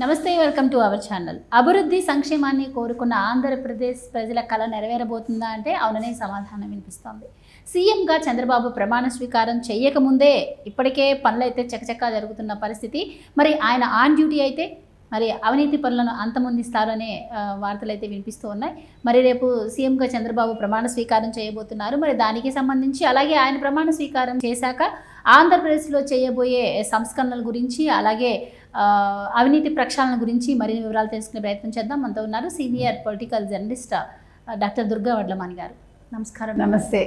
నమస్తే welcome to our channel. అభివృద్ధి సంక్షేమాన్ని కోరుకున్న ఆంధ్రప్రదేశ్ ప్రజల కళ నెరవేరబోతుందా అంటే అవుననే సమాధానం వినిపిస్తోంది. సీఎంగా చంద్రబాబు ప్రమాణ స్వీకారం చేయకముందే ఇప్పటికే పనులు అయితే చకచకా జరుగుతున్న పరిస్థితి. మరి ఆయన ఆన్ డ్యూటీ అయితే మరి అవినీతి పనులను అంతమొందిస్తారనే వార్తలు అయితే వినిపిస్తూ ఉన్నాయి. మరి రేపు సీఎంగా చంద్రబాబు ప్రమాణ స్వీకారం చేయబోతున్నారు. మరి దానికి సంబంధించి అలాగే ఆయన ప్రమాణ స్వీకారం చేశాక ఆంధ్రప్రదేశ్లో చేయబోయే సంస్కరణల గురించి అలాగే అవినీతి ప్రక్షాళన గురించి మరిన్ని వివరాలు తెలుసుకునే ప్రయత్నం చేద్దాం. మనతో ఉన్నారు senior political journalist doctor Durga Vadlamani గారు. నమస్కారం. నమస్తే.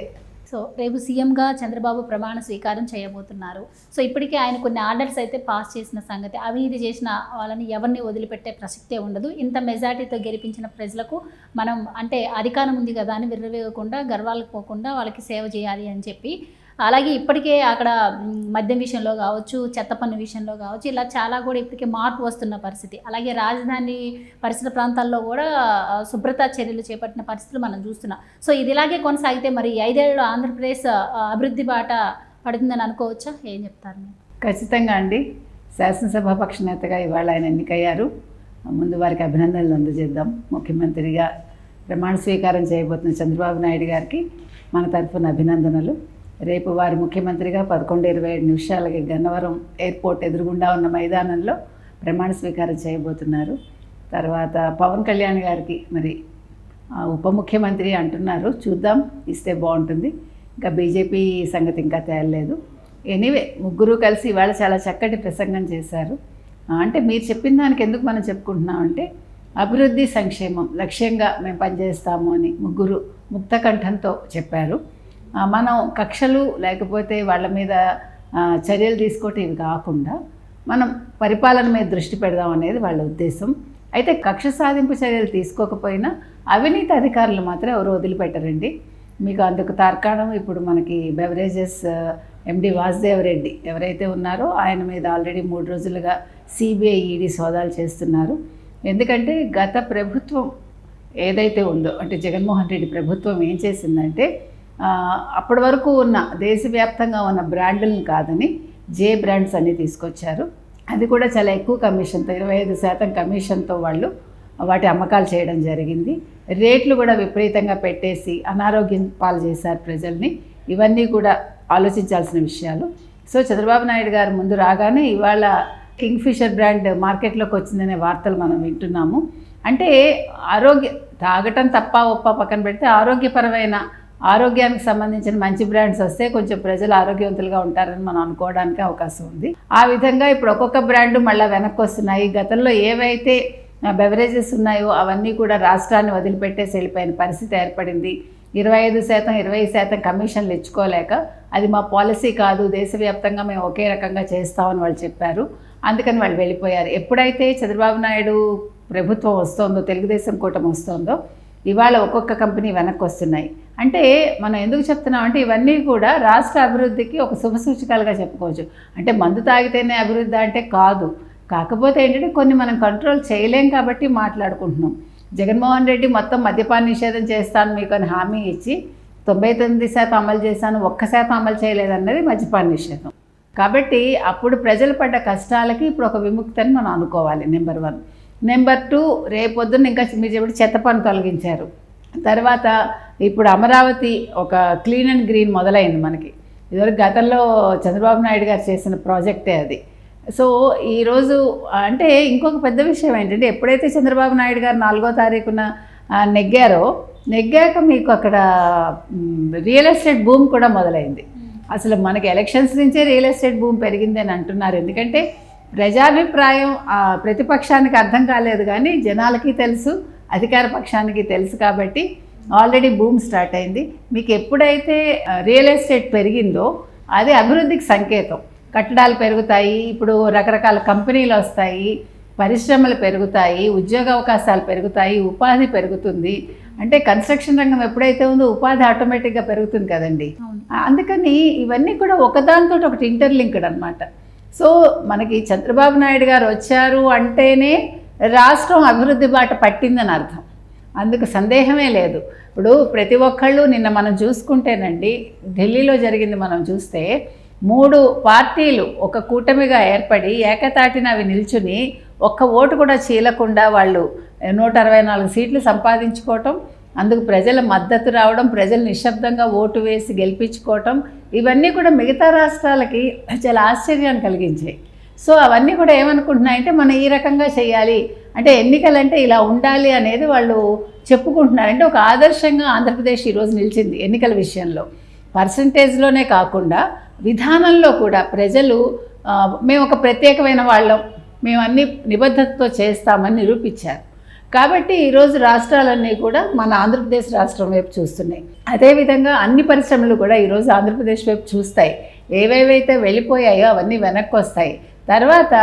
సో రేపు సీఎంగా చంద్రబాబు ప్రమాణ స్వీకారం చేయబోతున్నారు. సో ఇప్పటికే ఆయన కొన్ని ఆర్డర్స్ అయితే పాస్ చేసిన సంగతి అవినీతి చేసిన వాళ్ళని ఎవరిని వదిలిపెట్టే ప్రసక్తే ఉండదు. ఇంత మెజార్టీతో గెలిపించిన ప్రజలకు మనం అంటే అధికారం ఉంది కదా అని విర్రవేయకుండా గర్వాలకు పోకుండా వాళ్ళకి సేవ చేయాలి అని చెప్పి అలాగే ఇప్పటికే అక్కడ మద్యం విషయంలో కావచ్చు చెత్త పన్ను విషయంలో కావచ్చు ఇలా చాలా కూడా ఇప్పటికే మార్పు వస్తున్న పరిస్థితి. అలాగే రాజధాని పరిసర ప్రాంతాల్లో కూడా శుభ్రత శుభ్రతా చర్యలు చేపట్టిన పరిస్థితులు మనం చూస్తున్నాం. సో ఇది ఇలాగే కొనసాగితే మరి ఐదేళ్ళు ఐదేళ్ళలో ఆంధ్రప్రదేశ్ అభివృద్ధి బాట పడుతుందని అనుకోవచ్చా? ఏం చెప్తారు మీరు? ఖచ్చితంగా అండి. శాసనసభాపక్ష నేతగా ఇవాళ ఆయన ఎన్నికయ్యారు. ముందు వారికి అభినందనలు అందజేద్దాం. ముఖ్యమంత్రిగా ప్రమాణ స్వీకారం చేయబోతున్న చంద్రబాబు నాయుడు గారికి మన తరఫున అభినందనలు. రేపు వారు ముఖ్యమంత్రిగా పదకొండు ఇరవై ఏడు నిమిషాలకి గన్నవరం ఎయిర్పోర్ట్ ఎదురుగుండా ఉన్న మైదానంలో ప్రమాణ స్వీకారం చేయబోతున్నారు. తర్వాత పవన్ కళ్యాణ్ గారికి మరి ఉప ముఖ్యమంత్రి అంటున్నారు. చూద్దాం ఇస్తే బాగుంటుంది. ఇంకా బీజేపీ సంగతి ఇంకా తేలలేదు. ఎనీవే ముగ్గురు కలిసి ఇవాళ చాలా చక్కటి ప్రసంగం చేశారు. అంటే మీరు చెప్పిన దానికి ఎందుకు మనం చెప్పుకుంటున్నాం అంటే అభివృద్ధి సంక్షేమం లక్ష్యంగా మేము పనిచేస్తాము అని ముగ్గురు ముక్త కంఠంతో చెప్పారు. మనం కక్షలు లేకపోతే వాళ్ళ మీద చర్యలు తీసుకోవటం ఇవి కాకుండా మనం పరిపాలన మీద దృష్టి పెడదాం అనేది వాళ్ళ ఉద్దేశం. అయితే కక్ష సాధింపు చర్యలు తీసుకోకపోయినా అవినీతి అధికారులు మాత్రం ఎవరు వదిలిపెట్టరండి. మీకు అందుకు తార్కాణం ఇప్పుడు మనకి బెవరేజెస్ ఎండి వాసుదేవ్ రెడ్డి ఎవరైతే ఉన్నారో ఆయన మీద ఆల్రెడీ మూడు రోజులుగా సిబిఐ ఈడీ సోదాలు చేస్తున్నారు. ఎందుకంటే గత ప్రభుత్వం ఏదైతే ఉందో అంటే జగన్మోహన్ రెడ్డి ప్రభుత్వం ఏం చేసిందంటే అప్పటి వరకు ఉన్న దేశవ్యాప్తంగా ఉన్న బ్రాండ్లను కాదని జే బ్రాండ్స్ అన్ని తీసుకొచ్చారు. అది కూడా చాలా ఎక్కువ కమిషన్తో ఇరవై ఐదు శాతం కమిషన్తో వాళ్ళు వాటి అమ్మకాలు చేయడం జరిగింది. రేట్లు కూడా విపరీతంగా పెట్టేసి అనారోగ్యం పాలు చేశారు ప్రజల్ని. ఇవన్నీ కూడా ఆలోచించాల్సిన విషయాలు. సో చంద్రబాబు నాయుడు గారు ముందు రాగానే ఇవాళ కింగ్ ఫిషర్ బ్రాండ్ మార్కెట్లోకి వచ్చిందనే వార్తలు మనం వింటున్నాము. అంటే ఆరోగ్య తాగటం తప్ప ఒప్ప పక్కన పెడితే ఆరోగ్యపరమైన ఆరోగ్యానికి సంబంధించిన మంచి బ్రాండ్స్ వస్తే కొంచెం ప్రజలు ఆరోగ్యవంతులుగా ఉంటారని మనం అనుకోవడానికి అవకాశం ఉంది. ఆ విధంగా ఇప్పుడు ఒక్కొక్క బ్రాండ్ మళ్ళీ వెనక్కి వస్తున్నాయి గతంలో ఏవైతే బెవరేజెస్ ఉన్నాయో అవన్నీ కూడా రాష్ట్రాన్ని వదిలిపెట్టేసి వెళ్ళిపోయిన పరిస్థితి ఏర్పడింది. ఇరవై ఐదు శాతం ఇరవై శాతం కమిషన్లు ఇచ్చుకోలేక అది మా పాలసీ కాదు దేశవ్యాప్తంగా మేము ఒకే రకంగా చేస్తామని వాళ్ళు చెప్పారు. అందుకని వాళ్ళు వెళ్ళిపోయారు. ఎప్పుడైతే చంద్రబాబు నాయుడు ప్రభుత్వం వస్తోందో తెలుగుదేశం కూటమి వస్తోందో ఇవాళ ఒక్కొక్క కంపెనీ వెనక్కి వస్తున్నాయి అంటే మనం ఎందుకు చెప్తున్నాం అంటే ఇవన్నీ కూడా రాష్ట్ర అభివృద్ధికి ఒక శుభ సూచికలుగా చెప్పుకోవచ్చు. అంటే మందు తాగితేనే అభివృద్ధి అంటే కాదు. కాకపోతే ఏంటంటే కొన్ని మనం కంట్రోల్ చేయలేం కాబట్టి మాట్లాడుకుంటున్నాం. జగన్మోహన్ రెడ్డి మొత్తం మద్యపాన నిషేధం చేస్తాను మీకు అని హామీ ఇచ్చి తొంభై తొమ్మిది శాతం అమలు చేశాను ఒక్క శాతం అమలు చేయలేదన్నది మద్యపాన నిషేధం. కాబట్టి అప్పుడు ప్రజలు పడ్డ కష్టాలకి ఇప్పుడు ఒక విముక్తి అని మనం అనుకోవాలి నెంబర్ వన్. నెంబర్ టూ రేపొద్దున ఇంకా మీరు చెప్పి చెత్త పన్ను తొలగించారు. తర్వాత ఇప్పుడు అమరావతి ఒక క్లీన్ అండ్ గ్రీన్ మొదలైంది మనకి. ఇదివరకు గతంలో చంద్రబాబు నాయుడు గారు చేసిన ప్రాజెక్టే అది. సో ఈరోజు అంటే ఇంకొక పెద్ద విషయం ఏంటంటే ఎప్పుడైతే చంద్రబాబు నాయుడు గారు నాలుగో తారీఖున నెగ్గారో నెగ్గాక మీకు అక్కడ రియల్ ఎస్టేట్ భూమి కూడా మొదలైంది. అసలు మనకి ఎలక్షన్స్ నుంచే రియల్ ఎస్టేట్ భూమి పెరిగింది అని అంటున్నారు. ఎందుకంటే ప్రజాభిప్రాయం ప్రతిపక్షానికి అర్థం కాలేదు కానీ జనాలకి తెలుసు. అధికార పక్షానికి తెలుసు కాబట్టి ఆల్రెడీ భూమి స్టార్ట్ అయింది. మీకు ఎప్పుడైతే రియల్ ఎస్టేట్ పెరిగిందో అది అభివృద్ధికి సంకేతం. కట్టడాలు పెరుగుతాయి ఇప్పుడు రకరకాల కంపెనీలు వస్తాయి పరిశ్రమలు పెరుగుతాయి ఉద్యోగ అవకాశాలు పెరుగుతాయి ఉపాధి పెరుగుతుంది. అంటే కన్స్ట్రక్షన్ రంగం ఎప్పుడైతే ఉందో ఉపాధి ఆటోమేటిక్గా పెరుగుతుంది కదండి. అందుకని ఇవన్నీ కూడా ఒకదానితో ఒకటి ఇంటర్లింక్డ్ అనమాట సో మనకి చంద్రబాబు నాయుడు గారు వచ్చారు అంటేనే రాష్ట్రం అభివృద్ధి బాట పట్టిందని అర్థం. అందుకు సందేహమే లేదు. ఇప్పుడు ప్రతి ఒక్కళ్ళు నిన్న మనం చూసుకుంటేనండి ఢిల్లీలో జరిగింది మనం చూస్తే మూడు పార్టీలు ఒక కూటమిగా ఏర్పడి ఏకతాటిన అవి నిల్చుని ఒక్క ఓటు కూడా చీలకుండా వాళ్ళు నూట అరవై నాలుగు సీట్లు సంపాదించుకోవటం అందుకు ప్రజల మద్దతు రావడం ప్రజలు నిశ్శబ్దంగా ఓటు వేసి గెలిపించుకోవటం ఇవన్నీ కూడా మిగతా రాష్ట్రాలకి చాలా ఆశ్చర్యాన్ని కలిగించాయి. సో అవన్నీ కూడా ఏమనుకుంటున్నాయంటే మనం ఈ రకంగా చేయాలి. అంటే ఎన్నికలంటే ఇలా ఉండాలి అనేది వాళ్ళు చెప్పుకుంటున్నారు. అంటే ఒక ఆదర్శంగా ఆంధ్రప్రదేశ్ ఈరోజు నిలిచింది ఎన్నికల విషయంలో. పర్సంటేజ్లోనే కాకుండా విధానంలో కూడా ప్రజలు మేము ఒక ప్రత్యేకమైన వాళ్ళం మేము అన్ని నిబద్ధతతో చేస్తామని నిరూపించారు. కాబట్టి ఈరోజు రాష్ట్రాలన్నీ కూడా మన ఆంధ్రప్రదేశ్ రాష్ట్రం వైపు చూస్తున్నాయి. అదేవిధంగా అన్ని పరిశ్రమలు కూడా ఈరోజు ఆంధ్రప్రదేశ్ వైపు చూస్తాయి. ఏవేవైతే వెళ్ళిపోయాయో అవన్నీ వెనక్కి వస్తాయి తర్వాత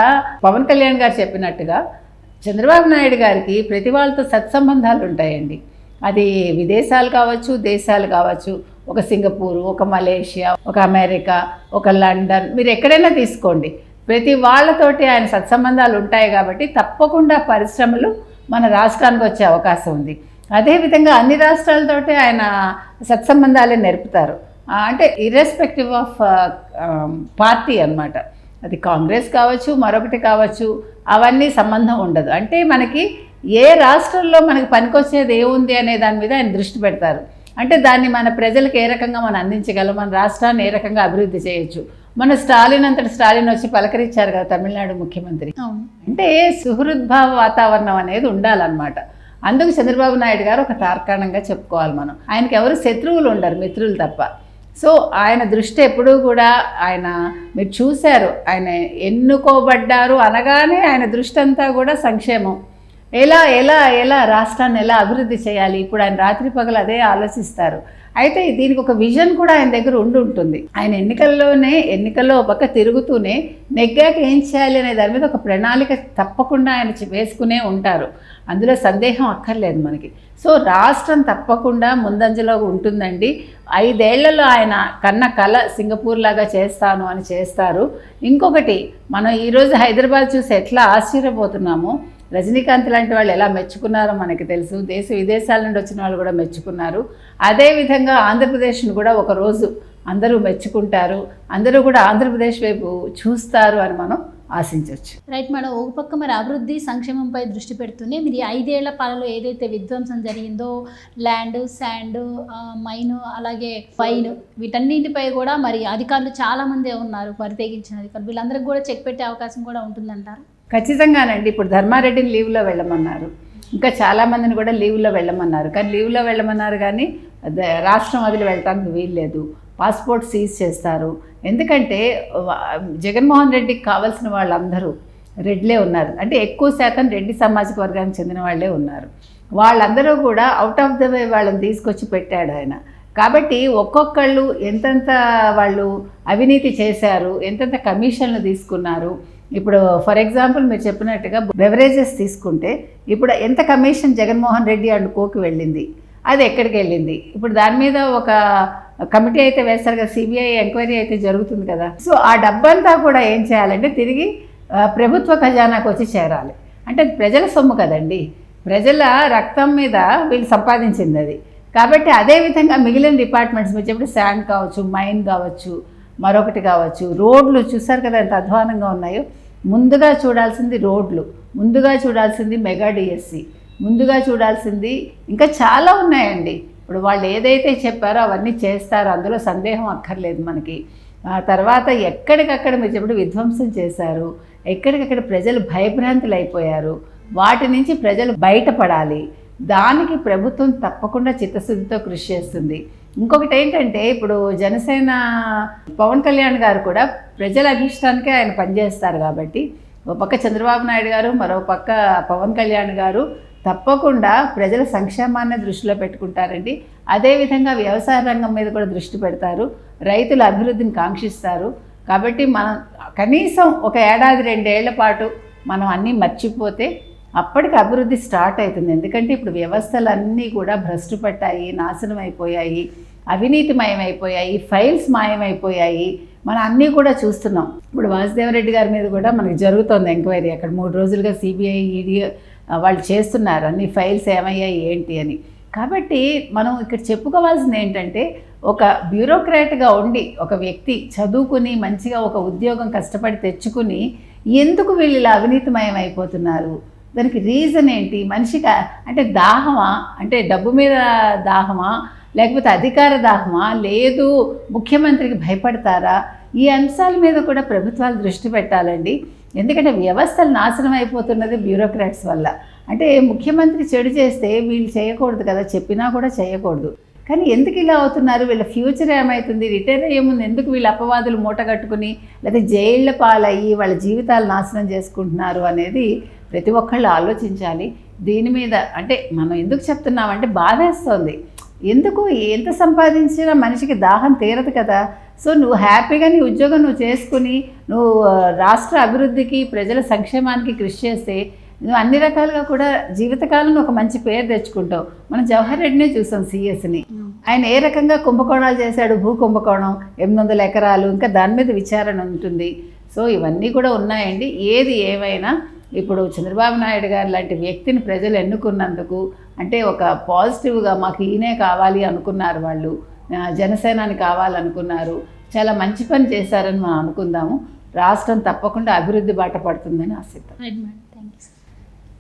పవన్ కళ్యాణ్ గారు చెప్పినట్టుగా చంద్రబాబు నాయుడు గారికి ప్రతి వాళ్ళతో సత్సంబంధాలు ఉంటాయండి. అది విదేశాలు కావచ్చు దేశాలు కావచ్చు. ఒక సింగపూర్ ఒక మలేషియా ఒక అమెరికా ఒక లండన్ మీరు ఎక్కడైనా తీసుకోండి. ప్రతి వాళ్ళతోటి ఆయన సత్సంబంధాలు ఉంటాయి కాబట్టి తప్పకుండా పరిశ్రమలు మన రాష్ట్రానికి వచ్చే అవకాశం ఉంది. అదేవిధంగా అన్ని రాష్ట్రాలతోటి ఆయన సత్సంబంధాలే నేర్పుతారు. అంటే ఇర్రెస్పెక్టివ్ ఆఫ్ పార్టీ అన్నమాట. అది కాంగ్రెస్ కావచ్చు మరొకటి కావచ్చు అవన్నీ సంబంధం ఉండదు. అంటే మనకి ఏ రాష్ట్రంలో మనకి పనికొచ్చేది ఏముంది అనే దాని మీద ఆయన దృష్టి పెడతారు. అంటే దాన్ని మన ప్రజలకు ఏ రకంగా మనం అందించగలం మన రాష్ట్రాన్ని ఏ రకంగా అభివృద్ధి చేయొచ్చు? మన స్టాలిన్ అంతటి స్టాలిన్ వచ్చి పలకరించారు కదా తమిళనాడు ముఖ్యమంత్రి. అంటే సుహృద్భావ వాతావరణం అనేది ఉండాలన్నమాట. అందుకు చంద్రబాబు నాయుడు గారు ఒక తార్కాణంగా చెప్పుకోవాలి మనం. ఆయనకి ఎవరు శత్రువులు ఉండరు మిత్రులు తప్ప. సో ఆయన దృష్టి ఎప్పుడూ కూడా ఆయన మీరు చూశారు ఆయన ఎన్నుకోబడ్డారు అనగానే ఆయన దృష్టి అంతా కూడా సంక్షేమం. ఎలా ఎలా ఎలా రాష్ట్రాన్ని ఎలా అభివృద్ధి చేయాలి? ఇప్పుడు ఆయన రాత్రి పగలు అదే ఆలోచిస్తారు. అయితే దీనికి ఒక విజన్ కూడా ఆయన దగ్గర ఉండి ఉంటుంది. ఆయన ఎన్నికల్లోనే ఎన్నికల్లో ఒక పక్క తిరుగుతూనే నెగ్గాక ఏం చేయాలి అనే దాని మీద ఒక ప్రణాళిక తప్పకుండా ఆయన వేసుకునే ఉంటారు. అందులో సందేహం అక్కర్లేదు మనకి. సో రాష్ట్రం తప్పకుండా ముందంజలో ఉంటుందండి. ఐదేళ్ళలో ఆయన కన్న కళ సింగపూర్ లాగా చేస్తాను అని చేస్తారు. ఇంకొకటి మనం ఈరోజు హైదరాబాద్ చూసి ఎట్లా ఆశ్చర్యపోతున్నామో రజనీకాంత్ లాంటి వాళ్ళు ఎలా మెచ్చుకున్నారో మనకి తెలుసు. దేశ విదేశాల నుండి వచ్చిన వాళ్ళు కూడా మెచ్చుకున్నారు. అదేవిధంగా ఆంధ్రప్రదేశ్ను కూడా ఒకరోజు అందరూ మెచ్చుకుంటారు. అందరూ కూడా ఆంధ్రప్రదేశ్ వైపు చూస్తారు అని మనం ఆశించవచ్చు రైట్ మేడం ఒక పక్క మరి అభివృద్ధి సంక్షేమంపై దృష్టి పెడుతూనే మీరు ఐదేళ్ళ పాలలో ఏదైతే విధ్వంసం జరిగిందో ల్యాండ్ శాండ్ మైన్ అలాగే ఫైన్ వీటన్నింటిపై కూడా మరి అధికారులు చాలా మందే ఉన్నారు. పరితేగించిన అధికారులు. వీళ్ళందరికీ కూడా చెక్ పెట్టే అవకాశం కూడా ఉంటుందంటారు? ఖచ్చితంగానండి. ఇప్పుడు ధర్మారెడ్డిని లీవ్లో వెళ్ళమన్నారు. ఇంకా చాలామందిని కూడా లీవ్లో వెళ్ళమన్నారు. కానీ లీవ్లో వెళ్ళమన్నారు కానీ ద- రాష్ట్రం వదిలి వెళ్ళటానికి వీల్లేదు పాస్పోర్ట్ సీజ్ చేస్తారు. ఎందుకంటే జగన్మోహన్ రెడ్డికి కావాల్సిన వాళ్ళందరూ రెడ్లే ఉన్నారు. అంటే ఎక్కువ శాతం రెడ్డి సామాజిక వర్గానికి చెందిన వాళ్ళే ఉన్నారు. వాళ్ళందరూ కూడా అవుట్ ఆఫ్ ద వే వాళ్ళని తీసుకొచ్చి పెట్టాడు ఆయన. కాబట్టి ఒక్కొక్కళ్ళు ఎంతెంత వాళ్ళు అవినీతి చేశారు ఎంతెంత కమిషన్లు తీసుకున్నారు ఇప్పుడు ఫర్ ఎగ్జాంపుల్ మీరు చెప్పినట్టుగా బెవరేజెస్ తీసుకుంటే ఇప్పుడు ఎంత కమిషన్ జగన్మోహన్ రెడ్డి అండ్ కోకి వెళ్ళింది? అది ఎక్కడికి వెళ్ళింది? ఇప్పుడు దాని మీద ఒక కమిటీ అయితే వేస్తారు కదా సిబిఐ ఎంక్వైరీ అయితే జరుగుతుంది కదా. సో ఆ డబ్బంతా కూడా ఏం చేయాలంటే తిరిగి ప్రభుత్వ ఖజానాకు వచ్చి చేరాలి. అంటే అది ప్రజల సొమ్ము కదండి. ప్రజల రక్తం మీద వీళ్ళు సంపాదించింది అది. కాబట్టి అదే విధంగా మిగిలిన డిపార్ట్మెంట్స్ మీరు చెప్పి శాండ్ కావచ్చు మైన్ కావచ్చు మరొకటి కావచ్చు రోడ్లు చూసారు కదా ఎంత అధ్వానంగా ఉన్నాయో? ముందుగా చూడాల్సింది రోడ్లు ముందుగా చూడాల్సింది మెగా డిఎస్సి ముందుగా చూడాల్సింది ఇంకా చాలా ఉన్నాయండి. ఇప్పుడు వాళ్ళు ఏదైతే చెప్పారో అవన్నీ చేస్తారో అందులో సందేహం అక్కర్లేదు మనకి. ఆ తర్వాత ఎక్కడికక్కడ మీరు చెప్పిన విధ్వంసం చేశారు ఎక్కడికక్కడ ప్రజలు భయభ్రాంతులు అయిపోయారు వాటి నుంచి ప్రజలు బయటపడాలి. దానికి ప్రభుత్వం తప్పకుండా చిత్తశుద్ధితో కృషి చేస్తుంది. ఇంకొకటి ఏంటంటే ఇప్పుడు జనసేన పవన్ కళ్యాణ్ గారు కూడా ప్రజల అభిష్టానికే ఆయన పనిచేస్తారు కాబట్టి ఒక పక్క చంద్రబాబు నాయుడు గారు మరో పక్క పవన్ కళ్యాణ్ గారు తప్పకుండా ప్రజల సంక్షేమాన్ని దృష్టిలో పెట్టుకుంటారండి. అదేవిధంగా వ్యవసాయ రంగం మీద కూడా దృష్టి పెడతారు. రైతుల అభివృద్ధిని కాంక్షిస్తారు. కాబట్టి మనం కనీసం ఒక ఏడాది రెండేళ్ళ పాటు మనం అన్నీ మర్చిపోతే అప్పటికి అభివృద్ధి స్టార్ట్ అవుతుంది. ఎందుకంటే ఇప్పుడు వ్యవస్థలన్నీ కూడా భ్రష్టు పట్టాయి నాశనం అయిపోయాయి అవినీతిమయమైపోయాయి ఫైల్స్ మాయమైపోయాయి మనం అన్నీ కూడా చూస్తున్నాం. ఇప్పుడు వాసుదేవరెడ్డి గారి మీద కూడా మనకి జరుగుతోంది ఎంక్వైరీ. అక్కడ మూడు రోజులుగా సిబిఐ ఈడీ వాళ్ళు చేస్తున్నారు. అన్ని ఫైల్స్ ఏమయ్యాయి ఏంటి అని. కాబట్టి మనం ఇక్కడ చెప్పుకోవాల్సింది ఏంటంటే ఒక బ్యూరోక్రాట్గా ఉండి ఒక వ్యక్తి చదువుకుని మంచిగా ఒక ఉద్యోగం కష్టపడి తెచ్చుకుని ఎందుకు వీళ్ళు ఇలా అవినీతిమయం అయిపోతున్నారు? దానికి రీజన్ ఏంటి? మనిషికి అంటే దాహమా? అంటే డబ్బు మీద దాహమా? లేకపోతే అధికార దాహమా? లేదు ముఖ్యమంత్రికి భయపడతారా? ఈ అంశాల మీద కూడా ప్రభుత్వాలు దృష్టి పెట్టాలండి. ఎందుకంటే వ్యవస్థలు నాశనం అయిపోతున్నది బ్యూరోక్రాట్స్ వల్ల. అంటే ముఖ్యమంత్రి చెడు చేస్తే వీళ్ళు చేయకూడదు కదా చెప్పినా కూడా చేయకూడదు. కానీ ఎందుకు ఇలా అవుతున్నారు? వీళ్ళ ఫ్యూచర్ ఏమవుతుంది రిటైర్ అయ్యే ముందు ఎందుకు వీళ్ళ అపవాదులు మూట కట్టుకుని లేదా జైళ్ళ పాలయ్యి వాళ్ళ జీవితాలు నాశనం చేసుకుంటున్నారు అనేది ప్రతి ఒక్కళ్ళు ఆలోచించాలి. దీని మీద అంటే మనం ఎందుకు చెప్తున్నామంటే బాధేస్తోంది. ఎందుకు ఎంత సంపాదించినా మనిషికి దాహం తీరదు కదా. సో నువ్వు హ్యాపీగా నీ ఉద్యోగం నువ్వు చేసుకుని నువ్వు రాష్ట్ర అభివృద్ధికి ప్రజల సంక్షేమానికి కృషి చేస్తే నువ్వు అన్ని రకాలుగా కూడా జీవితకాలంలో ఒక మంచి పేరు తెచ్చుకుంటావు. మనం జవహర్ రెడ్డినే చూసాం సిఎస్ని. ఆయన ఏ రకంగా కుంభకోణాలు చేశాడు? భూ కుంభకోణం ఎనిమిది వందల ఎకరాలు ఇంకా దాని మీద విచారణ ఉంటుంది. సో ఇవన్నీ కూడా ఉన్నాయండి. ఏది ఏమైనా ఇప్పుడు చంద్రబాబు నాయుడు గారు లాంటి వ్యక్తిని ప్రజలు ఎన్నుకున్నందుకు అంటే ఒక పాజిటివ్గా మాకు ఈయనే కావాలి అనుకున్నారు వాళ్ళు జనసేనాని కావాలనుకున్నారు చాలా మంచి పని చేశారని మనం అనుకుందాము. రాష్ట్రం తప్పకుండా అభివృద్ధి బాట పడుతుందని ఆశిద్దాం.